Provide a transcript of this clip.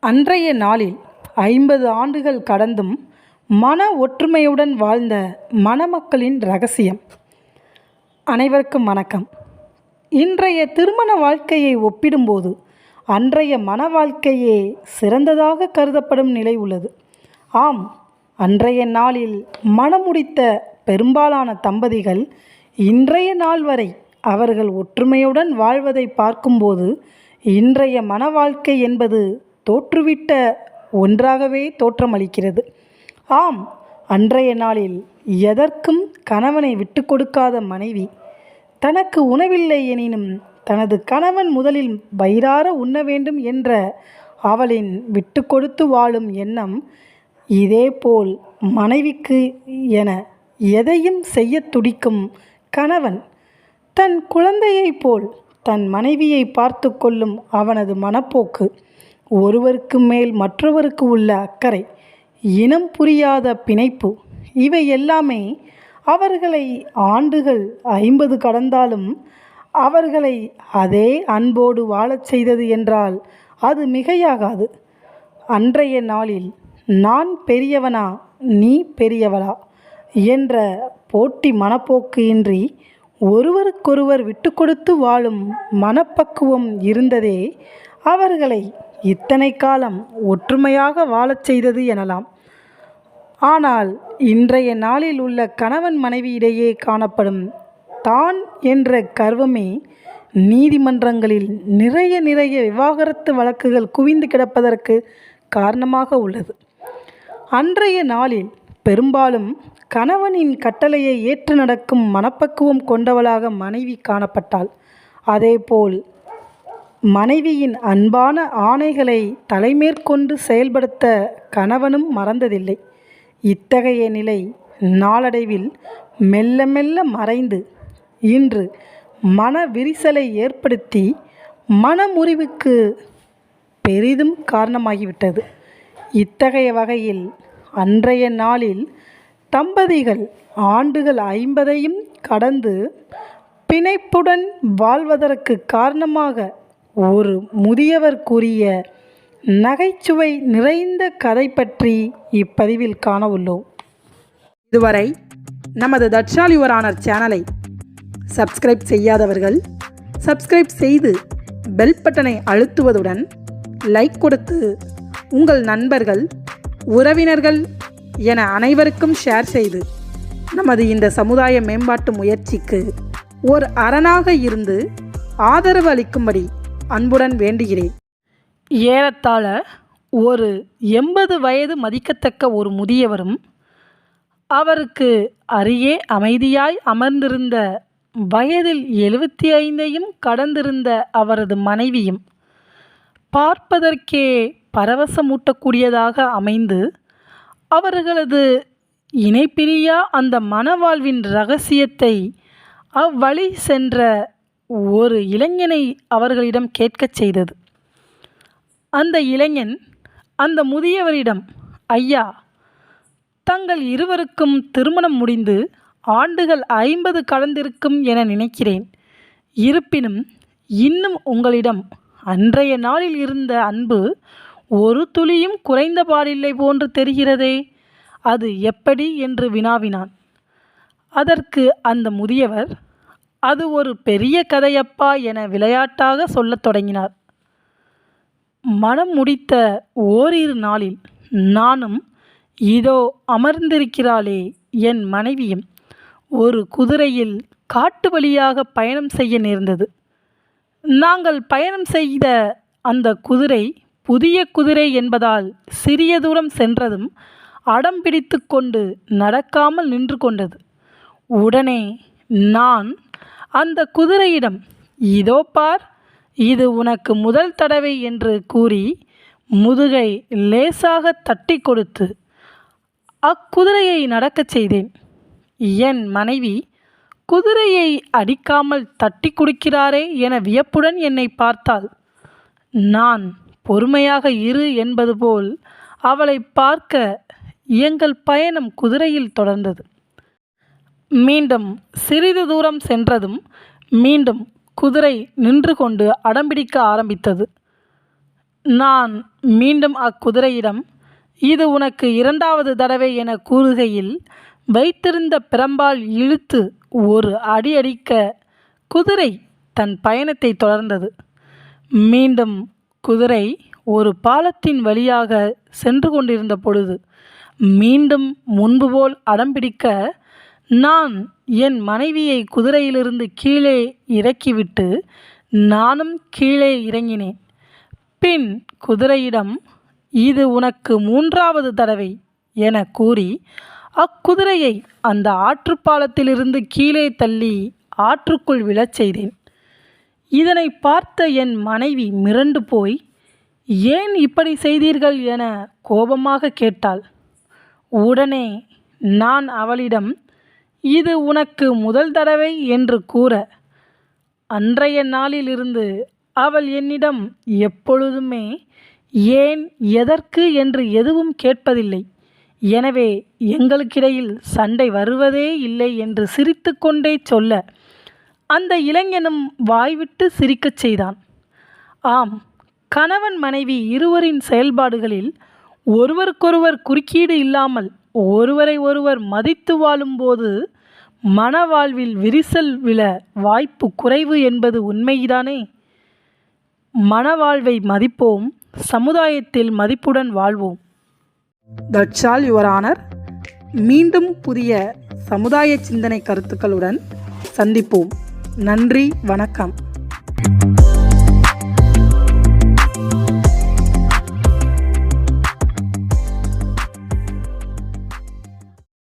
அன்றைய நாளில் ஐம்பது ஆண்டுகள் கடந்தும் மன ஒற்றுமையுடன் வாழ்ந்த மணமக்களின் ரகசியம். அனைவருக்கும் வணக்கம். இன்றைய திருமண வாழ்க்கையை ஒப்பிடும்போது அன்றைய மன வாழ்க்கையே சிறந்ததாக கருதப்படும் நிலை உள்ளது. ஆம் அன்றைய நாளில் மணமுடித்த பெரும்பாலான தம்பதிகள் இன்றைய நாள் வரை அவர்கள் ஒற்றுமையுடன் வாழ்வதை பார்க்கும்போது இன்றைய மன வாழ்க்கை என்பது தோற்றுவிட்ட ஒன்றாகவே தோற்றமளிக்கிறது. ஆம் அன்றைய நாளில் எதற்கும் கணவனை விட்டு கொடுக்காத மனைவி தனக்கு உணவில்லை எனினும் தனது கணவன் முதலில் வயிறார உண்ண வேண்டும் என்ற அவளின் விட்டு கொடுத்து வாழும் எண்ணம் இதேபோல் மனைவிக்கு என எதையும் செய்யத் துடிக்கும் கணவன் தன் குழந்தையைப் போல் தன் மனைவியை பார்த்து கொள்ளும் அவனது மனப்போக்கு ஒருவருக்கு மேல் மற்றவருக்கு உள்ள அக்கறை இனம் புரியாத பிணைப்பு இவை எல்லாமே அவர்களை ஆண்டுகள் ஐம்பது கடந்தாலும் அவர்களை அதே அன்போடு வாழச் செய்தது என்றால் அது மிகையாகாது. அன்றைய நாளில் நான் பெரியவனா நீ பெரியவளா என்ற போட்டி மனப்போக்கு இன்றி ஒருவருக்கொருவர் விட்டு கொடுத்து வாழும் மனப்பக்குவம் இருந்ததே அவர்களை இத்தனை காலம் ஒற்றுமையாக வாழச் செய்தது எனலாம். ஆனால் இன்றைய நாளில் உள்ள கணவன் மனைவியிடையே காணப்படும் தான் என்ற கர்வமே நீதிமன்றங்களில் நிறைய நிறைய விவாகரத்து வழக்குகள் குவிந்து கிடப்பதற்கு காரணமாக உள்ளது. அன்றைய நாளில் பெரும்பாலும் கணவனின் கட்டளையை ஏற்று நடக்கும் மனப்பக்குவம் கொண்டவளாக மனைவி காணப்பட்டாள். அதேபோல் மனைவியின் அன்பான ஆணைகளை தலைமேற்கொண்டு செயல்படுத்த கணவனும் மறந்ததில்லை. இத்தகைய நிலை நாளடைவில் மெல்ல மெல்ல மறைந்து இன்று மன விரிசலை ஏற்படுத்தி மனமுறிவுக்கு பெரிதும் காரணமாகிவிட்டது. இத்தகைய வகையில் அன்றைய நாளில் தம்பதிகள் ஆண்டுகள் ஐம்பதையும் கடந்து பிணைப்புடன் வாழ்வதற்கு காரணமாக ஒரு முதியவர் கூறிய நகைச்சுவை நிறைந்த கதை பற்றி இப்பதிவில் காண உள்ளோம் இதுவரை நமது தட்சாலி யுவரானர் சேனலை சப்ஸ்கிரைப் செய்யாதவர்கள் சப்ஸ்கிரைப் செய்து பெல் பட்டனை அழுத்துவதுடன் லைக் கொடுத்து உங்கள் நண்பர்கள் உறவினர்கள் என அனைவருக்கும் ஷேர் செய்து நமது இந்த சமுதாய மேம்பாட்டு முயற்சிக்கு ஒரு அரணாக இருந்து ஆதரவு அளிக்கும்படி அன்புடன் வேண்டுகிறேன். ஏறத்தாழ ஒரு எண்பது வயது மதிக்கத்தக்க ஒரு முதியவரும் அவருக்கு அருகே அமைதியாய் அமர்ந்திருந்த வயதில் எழுபத்தி ஐந்தையும் கடந்திருந்த அவரது மனைவியும் பார்ப்பதற்கே பரவசமூட்டக்கூடியதாக அமைந்து அவர்களது இணைப்பிரியா அந்த மனவாழ்வின் ரகசியத்தை அவ்வழி சென்ற ஒரு இளைஞனை அவர்களிடம் கேட்கச் செய்தது. அந்த இளைஞன் அந்த முதியவரிடம் ஐயா தங்கள் இருவருக்கும் திருமணம் முடிந்து ஆண்டுகள் ஐம்பது கடந்திருக்கும் என நினைக்கிறேன். இருப்பினும் இன்னும் உங்களிடம் அன்றைய நாளில் இருந்த அன்பு ஒரு துளியும் குறைந்த பாடில்லை போன்று தெரிகிறதே அது எப்படி? என்று வினாவினான். அதற்கு அந்த முதியவர் அது ஒரு பெரிய கதையப்பா என விளையாட்டாக சொல்லத் தொடங்கினார். மனம் முடித்த ஓரிரு நாளில் நானும் இதோ அமர்ந்திருக்கிறாளே என் மனைவியும் ஒரு குதிரையில் காட்டு வழியாக பயணம் செய்ய நேர்ந்தது. நாங்கள் பயணம் செய்த அந்த குதிரை புதிய குதிரை என்பதால் சிறிய தூரம் சென்றதும் அடம் பிடித்து கொண்டு நடக்காமல் நின்று கொண்டது. உடனே நான் அந்த குதிரையிடம் இதோ பார் இது உனக்கு முதல் தடவை என்று கூறி முதுகை லேசாக தட்டி கொடுத்து அக்குதிரையை நடக்கச் செய்தேன். என் மனைவி குதிரையை அடிக்காமல் தட்டி கொடுக்கிறாரே என வியப்புடன் என்னை பார்த்தாள். நான் பொறுமையாக இரு என்பது போல் அவளை பார்க்க எங்கள் பயணம் குதிரையில் தொடர்ந்தது. மீண்டும் சிறிது தூரம் சென்றதும் மீண்டும் குதிரை நின்று கொண்டு அடம்பிடிக்க ஆரம்பித்தது. நான் மீண்டும் அக்குதிரையிடம் இது உனக்கு இரண்டாவது தடவை என கூறுகையில் வைத்திருந்த பிரம்பால் இழுத்து ஒரு அடி அடிக்க குதிரை தன் பயணத்தை தொடர்ந்தது. மீண்டும் குதிரை ஒரு பாலத்தின் வழியாக சென்று கொண்டிருந்த பொழுது மீண்டும் முன்பு போல் அடம்பிடிக்க நான் என் மனைவியை குதிரையிலிருந்து கீழே இறக்கிவிட்டு நானும் கீழே இறங்கினேன். பின் குதிரையிடம் இது உனக்கு மூன்றாவது தடவை என கூறி அக்குதிரையை அந்த ஆற்றுப்பாலத்திலிருந்து கீழே தள்ளி ஆற்றுக்குள் விழச் செய்தேன். இதனை பார்த்த என் மனைவி மிரண்டு போய் ஏன் இப்படி செய்தீர்கள் என கோபமாக கேட்டாள். உடனே நான் அவளிடம் இது உனக்கு முதல் தடவை என்று கூற அன்றைய நாளிலிருந்து அவள் என்னிடம் எப்பொழுதுமே ஏன் எதற்கு? என்று எதுவும் கேட்பதில்லை. எனவே எங்களுக்கிடையில் சண்டை வருவதே இல்லை என்று சிரித்துக்கொண்டே சொல்ல அந்த இளைஞனும் வாய்விட்டு சிரிக்கச் செய்தான். ஆம் கணவன் மனைவி இருவரின் செயல்பாடுகளில் ஒருவருக்கொருவர் குறுக்கீடு இல்லாமல் ஒருவரை ஒருவர் மதித்து வாழும்போது மனவாழ்வில் விரிசல் விழ வாய்ப்பு குறைவு என்பது உண்மைதானே? மனவாழ்வை மதிப்போம் சமுதாயத்தில் மதிப்புடன் வாழ்வோம். தட்ஸ் ஆல் யுவர் ஆனர் மீண்டும் புதிய சமுதாய சிந்தனை கருத்துக்களுடன் சந்திப்போம். நன்றி வணக்கம்.